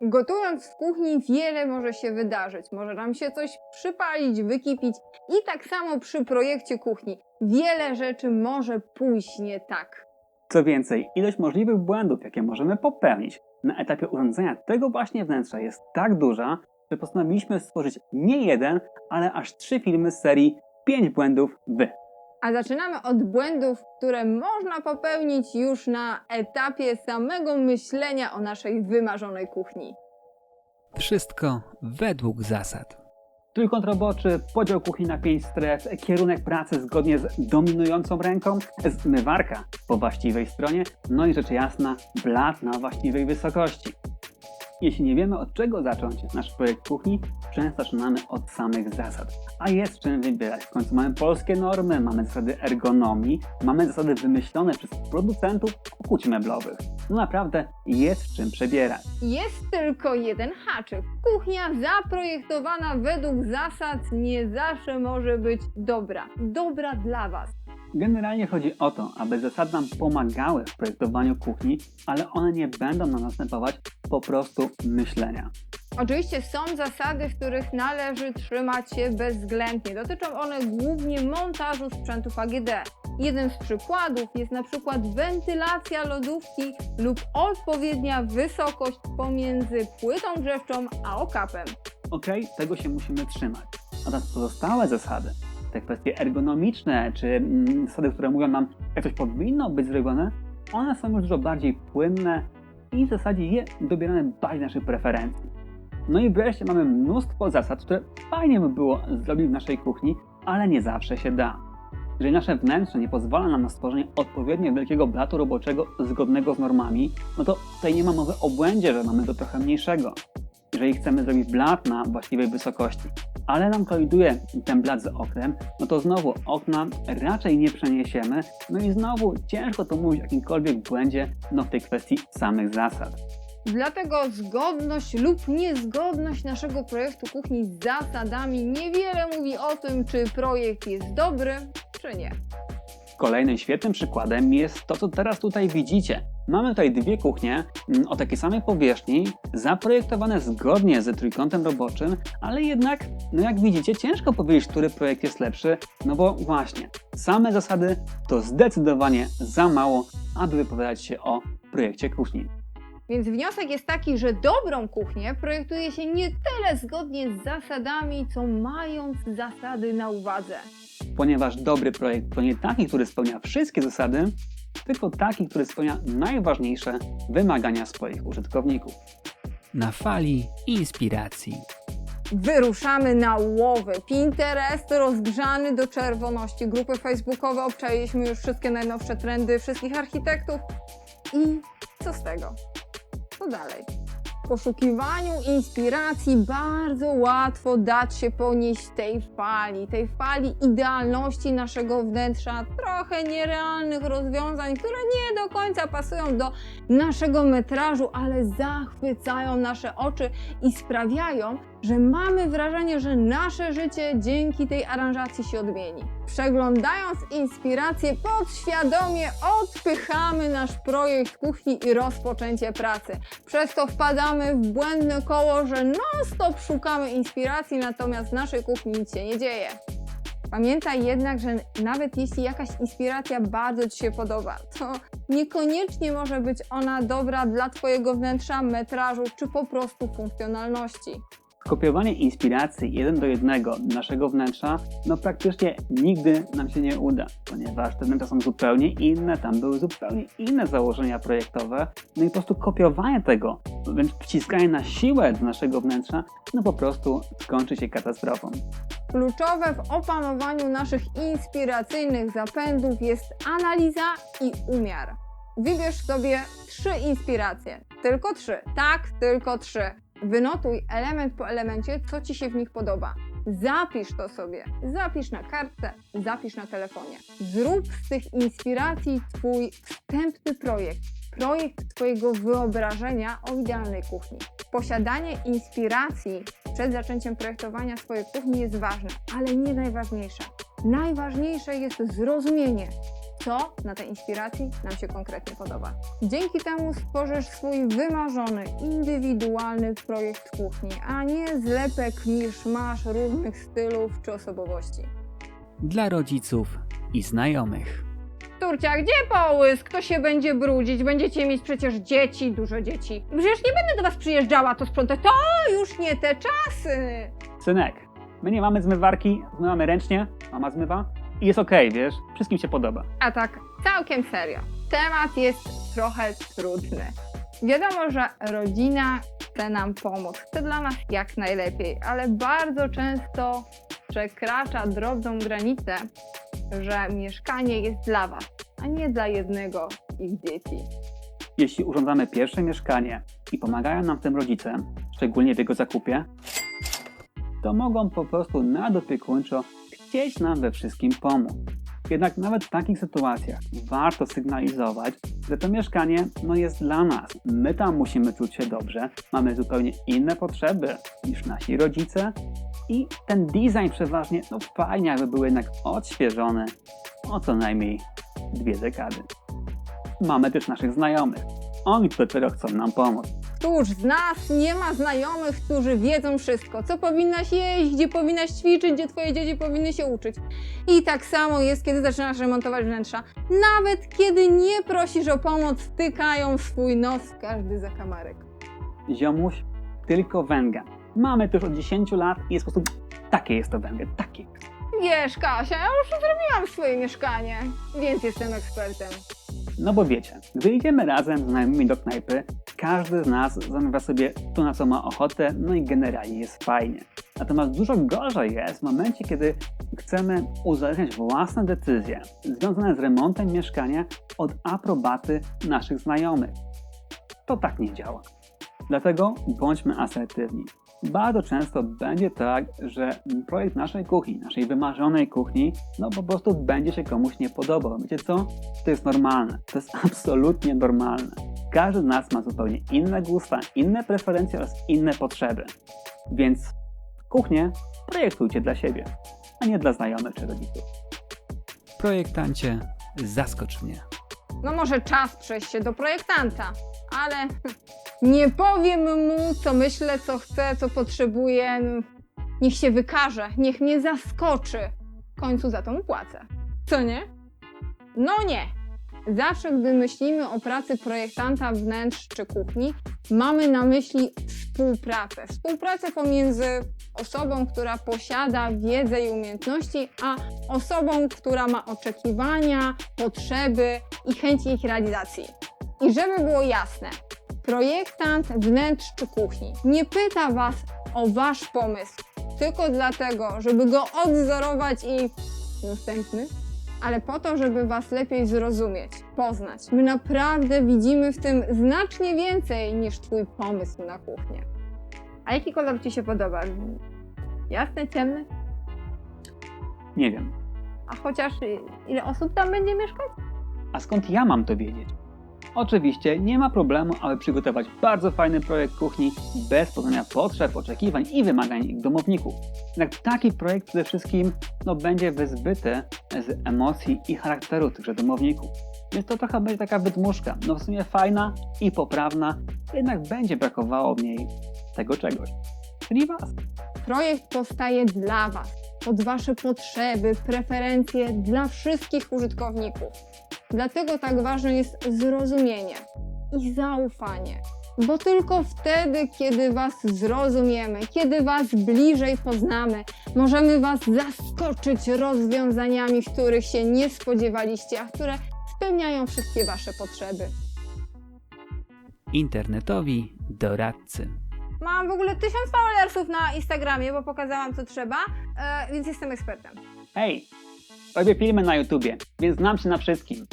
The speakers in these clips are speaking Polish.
Gotując w kuchni wiele może się wydarzyć. Może nam się coś przypalić, wykipić i tak samo przy projekcie kuchni. Wiele rzeczy może pójść nie tak. Co więcej, ilość możliwych błędów, jakie możemy popełnić na etapie urządzenia tego właśnie wnętrza jest tak duża, że postanowiliśmy stworzyć nie jeden, ale aż trzy filmy z serii 5 błędów wy. A zaczynamy od błędów, które można popełnić już na etapie samego myślenia o naszej wymarzonej kuchni. Wszystko według zasad. Trójkąt roboczy, podział kuchni na 5 stref, kierunek pracy zgodnie z dominującą ręką, zmywarka po właściwej stronie, no i rzecz jasna, blat na właściwej wysokości. Jeśli nie wiemy od czego zacząć nasz projekt kuchni, często zaczynamy od samych zasad. A jest czym wybierać. W końcu mamy polskie normy, mamy zasady ergonomii, mamy zasady wymyślone przez producentów okuć meblowych. No naprawdę jest czym przebierać. Jest tylko jeden haczyk. Kuchnia zaprojektowana według zasad nie zawsze może być dobra. Dobra dla Was. Generalnie chodzi o to, aby zasady nam pomagały w projektowaniu kuchni, ale one nie będą nam następować po prostu myślenia. Oczywiście są zasady, w których należy trzymać się bezwzględnie. Dotyczą one głównie montażu sprzętów AGD. Jednym z przykładów jest na przykład wentylacja lodówki lub odpowiednia wysokość pomiędzy płytą grzewczą a okapem. Ok, tego się musimy trzymać. Natomiast pozostałe zasady, te kwestie ergonomiczne, czy mm, zasady, które mówią nam, jak coś powinno być zrobione, one są już dużo bardziej płynne i w zasadzie je dobieramy bardziej naszych preferencji. No i wreszcie mamy mnóstwo zasad, które fajnie by było zrobić w naszej kuchni, ale nie zawsze się da. Jeżeli nasze wnętrze nie pozwala nam na stworzenie odpowiednio wielkiego blatu roboczego zgodnego z normami, no to tutaj nie ma mowy o błędzie, że mamy go trochę mniejszego. Jeżeli chcemy zrobić blat na właściwej wysokości, ale nam koliduje ten blat z oknem, no to znowu okna raczej nie przeniesiemy, no i znowu ciężko to mówić o jakimkolwiek błędzie, no w tej kwestii samych zasad. Dlatego zgodność lub niezgodność naszego projektu kuchni z zasadami niewiele mówi o tym, czy projekt jest dobry, czy nie. Kolejnym świetnym przykładem jest to, co teraz tutaj widzicie. Mamy tutaj dwie kuchnie mm, o takiej samej powierzchni, zaprojektowane zgodnie z trójkątem roboczym, ale jednak, no jak widzicie, ciężko powiedzieć, który projekt jest lepszy, no bo właśnie, same zasady to zdecydowanie za mało, aby wypowiadać się o projekcie kuchni. Więc wniosek jest taki, że dobrą kuchnię projektuje się nie tyle zgodnie z zasadami, co mając zasady na uwadze. Ponieważ dobry projekt to nie taki, który spełnia wszystkie zasady, tylko taki, który spełnia najważniejsze wymagania swoich użytkowników. Na fali inspiracji. Wyruszamy na łowy. Pinterest rozgrzany do czerwoności. Grupy facebookowe obczajiliśmy już wszystkie najnowsze trendy wszystkich architektów. I co z tego? Co dalej? Poszukiwaniu inspiracji bardzo łatwo dać się ponieść tej fali, tej fali idealności naszego wnętrza, trochę nierealnych rozwiązań, które nie do końca pasują do naszego metrażu, ale zachwycają nasze oczy i sprawiają, że mamy wrażenie, że nasze życie dzięki tej aranżacji się odmieni. Przeglądając inspirację, podświadomie odpychamy nasz projekt kuchni i rozpoczęcie pracy. Przez to wpadamy w błędne koło, że non-stop szukamy inspiracji, natomiast w naszej kuchni nic się nie dzieje. Pamiętaj jednak, że nawet jeśli jakaś inspiracja bardzo Ci się podoba, to niekoniecznie może być ona dobra dla Twojego wnętrza, metrażu czy po prostu funkcjonalności. Kopiowanie inspiracji jeden do jednego naszego wnętrza, no praktycznie nigdy nam się nie uda, ponieważ te wnętrza są zupełnie inne, tam były zupełnie inne założenia projektowe, no i po prostu kopiowanie tego, wręcz wciskanie na siłę do naszego wnętrza, no po prostu skończy się katastrofą. Kluczowe w opanowaniu naszych inspiracyjnych zapędów jest analiza i umiar. Wybierz sobie trzy inspiracje. Tylko trzy. Tak, tylko trzy. Wynotuj element po elemencie, co Ci się w nich podoba. Zapisz to sobie. Zapisz na kartce, zapisz na telefonie. Zrób z tych inspiracji Twój wstępny projekt. Projekt Twojego wyobrażenia o idealnej kuchni. Posiadanie inspiracji przed zaczęciem projektowania swojej kuchni jest ważne, ale nie najważniejsze. Najważniejsze jest zrozumienie, co na tej inspiracji nam się konkretnie podoba. Dzięki temu stworzysz swój wymarzony, indywidualny projekt kuchni, a nie zlepek misz masz różnych stylów czy osobowości. Dla rodziców i znajomych. Turcia, gdzie połysk? Kto się będzie brudzić? Będziecie mieć przecież dzieci, dużo dzieci. Przecież nie będę do was przyjeżdżała to sprzątać. To już nie te czasy. Synek, my nie mamy zmywarki, zmywamy ręcznie, mama zmywa i jest okej, wiesz, wszystkim się podoba. A tak całkiem serio. Temat jest trochę trudny. Wiadomo, że rodzina chce nam pomóc, chce dla nas jak najlepiej, ale bardzo często przekracza drobną granicę, że mieszkanie jest dla Was, a nie dla jednego ich dzieci. Jeśli urządzamy pierwsze mieszkanie i pomagają nam w tym rodzice, szczególnie w jego zakupie, to mogą po prostu nadopiekuńczo chcieć nam we wszystkim pomóc. Jednak nawet w takich sytuacjach warto sygnalizować, że to mieszkanie no, jest dla nas. My tam musimy czuć się dobrze, mamy zupełnie inne potrzeby niż nasi rodzice i ten design przeważnie no, fajnie, jakby był jednak odświeżony o co najmniej dwie dekady. Mamy też naszych znajomych. Oni dopiero chcą nam pomóc. Któż z nas nie ma znajomych, którzy wiedzą wszystko, co powinnaś jeść, gdzie powinnaś ćwiczyć, gdzie twoje dzieci powinny się uczyć. I tak samo jest, kiedy zaczynasz remontować wnętrza. Nawet kiedy nie prosisz o pomoc, tykają swój nos w każdy zakamarek. Ziomuś, tylko węgiel. Mamy to już od 10 lat i jest po prostu takie jest to węgiel, takie. Wiesz, Kasia, ja już zrobiłam swoje mieszkanie, więc jestem ekspertem. No bo wiecie, gdy idziemy razem z znajomymi do knajpy, każdy z nas zamawia sobie to, na co ma ochotę, no i generalnie jest fajnie. Natomiast dużo gorzej jest w momencie, kiedy chcemy uzależniać własne decyzje związane z remontem mieszkania od aprobaty naszych znajomych. To tak nie działa. Dlatego bądźmy asertywni. Bardzo często będzie tak, że projekt naszej kuchni, naszej wymarzonej kuchni, no po prostu będzie się komuś nie podobał. Wiecie co? To jest normalne. To jest absolutnie normalne. Każdy z nas ma zupełnie inne gusta, inne preferencje oraz inne potrzeby. Więc kuchnię projektujcie dla siebie, a nie dla znajomych czy rodziców. Projektancie, zaskocz mnie. No może czas przejść się do projektanta, ale nie powiem mu, co myślę, co chcę, co potrzebuję. Niech się wykaże, niech mnie zaskoczy. W końcu za to mu płacę. Co nie? No nie. Zawsze, gdy myślimy o pracy projektanta wnętrz czy kuchni, mamy na myśli współpracę. Współpracę pomiędzy osobą, która posiada wiedzę i umiejętności, a osobą, która ma oczekiwania, potrzeby i chęci ich realizacji. I żeby było jasne, projektant wnętrz czy kuchni nie pyta Was o Wasz pomysł, tylko dlatego, żeby go odzorować i następny, ale po to, żeby Was lepiej zrozumieć, poznać. My naprawdę widzimy w tym znacznie więcej niż Twój pomysł na kuchnię. A jaki kolor Ci się podoba? Jasny, ciemny? Nie wiem. A chociaż ile osób tam będzie mieszkać? A skąd ja mam to wiedzieć? Oczywiście nie ma problemu, aby przygotować bardzo fajny projekt kuchni bez poznania potrzeb, oczekiwań i wymagań domowników. Jednak taki projekt przede wszystkim no, będzie wyzbyty z emocji i charakteru tychże domowników. Więc to trochę będzie taka wydmuszka, no w sumie fajna i poprawna, jednak będzie brakowało w niej tego czegoś, czyli Was. Projekt powstaje dla Was, pod Wasze potrzeby, preferencje, dla wszystkich użytkowników. Dlatego tak ważne jest zrozumienie i zaufanie. Bo tylko wtedy, kiedy Was zrozumiemy, kiedy Was bliżej poznamy, możemy Was zaskoczyć rozwiązaniami, których się nie spodziewaliście, a które spełniają wszystkie Wasze potrzeby. Internetowi doradcy. Mam w ogóle tysiąc followersów na Instagramie, bo pokazałam co trzeba, e, więc jestem ekspertem. Hej, robię filmy na YouTubie, więc znam się na wszystkim.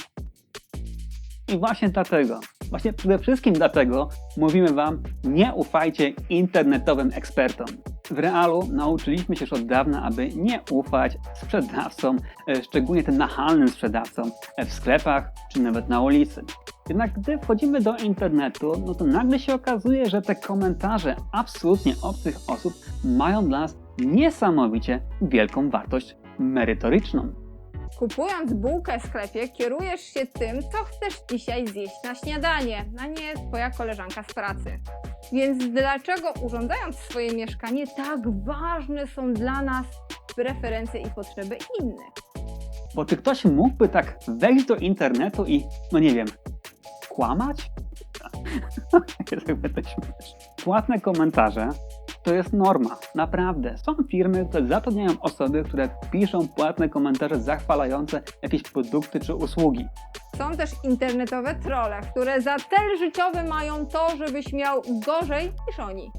I właśnie dlatego, właśnie przede wszystkim dlatego mówimy Wam, nie ufajcie internetowym ekspertom. W realu nauczyliśmy się już od dawna, aby nie ufać sprzedawcom, e, szczególnie tym nachalnym sprzedawcom e, w sklepach czy nawet na ulicy. Jednak gdy wchodzimy do internetu, no to nagle się okazuje, że te komentarze absolutnie obcych osób mają dla nas niesamowicie wielką wartość merytoryczną. Kupując bułkę w sklepie, kierujesz się tym, co chcesz dzisiaj zjeść na śniadanie, a nie twoja koleżanka z pracy. Więc dlaczego urządzając swoje mieszkanie, tak ważne są dla nas preferencje i potrzeby innych? Bo czy ktoś mógłby tak wejść do internetu i, no nie wiem, kłamać? To śmieszne. Płatne komentarze to jest norma, naprawdę. Są firmy, które zatrudniają osoby, które piszą płatne komentarze zachwalające jakieś produkty czy usługi. Są też internetowe trolle, które za cel życiowy mają to, żebyś miał gorzej niż oni.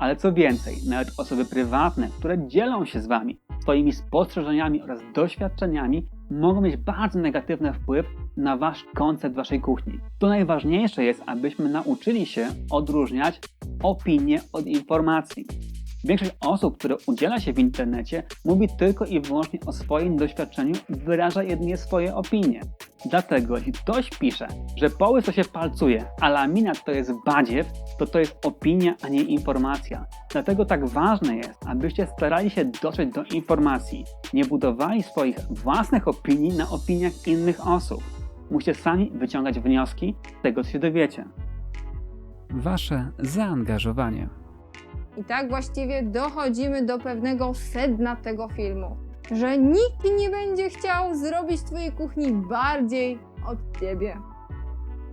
Ale co więcej, nawet osoby prywatne, które dzielą się z Wami swoimi spostrzeżeniami oraz doświadczeniami, mogą mieć bardzo negatywny wpływ na Wasz koncept Waszej kuchni. To najważniejsze jest, abyśmy nauczyli się odróżniać opinię od informacji. Większość osób, które udziela się w internecie, mówi tylko i wyłącznie o swoim doświadczeniu i wyraża jedynie swoje opinie. Dlatego, jeśli ktoś pisze, że połysk to się palcuje, a laminat to jest badziew, to to jest opinia, a nie informacja. Dlatego tak ważne jest, abyście starali się dotrzeć do informacji, nie budowali swoich własnych opinii na opiniach innych osób. Musicie sami wyciągać wnioski z tego, co się dowiecie. Wasze zaangażowanie. I tak właściwie dochodzimy do pewnego sedna tego filmu, że nikt nie będzie chciał zrobić Twojej kuchni bardziej od Ciebie.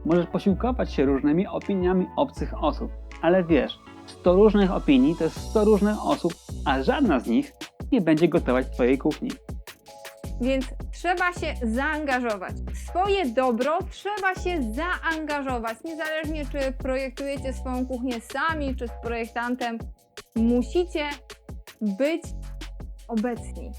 Możesz posiłkować się różnymi opiniami obcych osób, ale wiesz, 100 różnych opinii to jest 100 różnych osób, a żadna z nich nie będzie gotować w Twojej kuchni. Więc trzeba się zaangażować. W swoje dobro trzeba się zaangażować. Niezależnie czy projektujecie swoją kuchnię sami, czy z projektantem, musicie być obecni.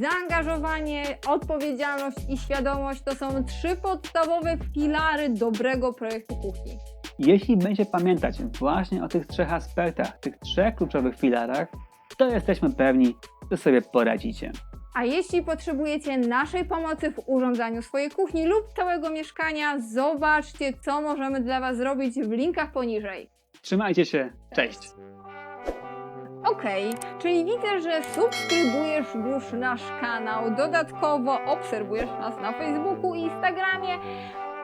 Zaangażowanie, odpowiedzialność i świadomość to są trzy podstawowe filary dobrego projektu kuchni. Jeśli będziecie pamiętać właśnie o tych trzech aspektach, tych trzech kluczowych filarach, to jesteśmy pewni, że sobie poradzicie. A jeśli potrzebujecie naszej pomocy w urządzaniu swojej kuchni lub całego mieszkania, zobaczcie, co możemy dla Was zrobić w linkach poniżej. Trzymajcie się, cześć! Okej, czyli widzę, że subskrybujesz już nasz kanał, dodatkowo obserwujesz nas na Facebooku i Instagramie,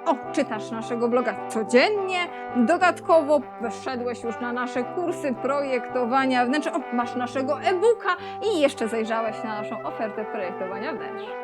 o, czytasz naszego bloga codziennie, dodatkowo wszedłeś już na nasze kursy projektowania wnętrza, o, masz naszego e-booka i jeszcze zajrzałeś na naszą ofertę projektowania wnętrz.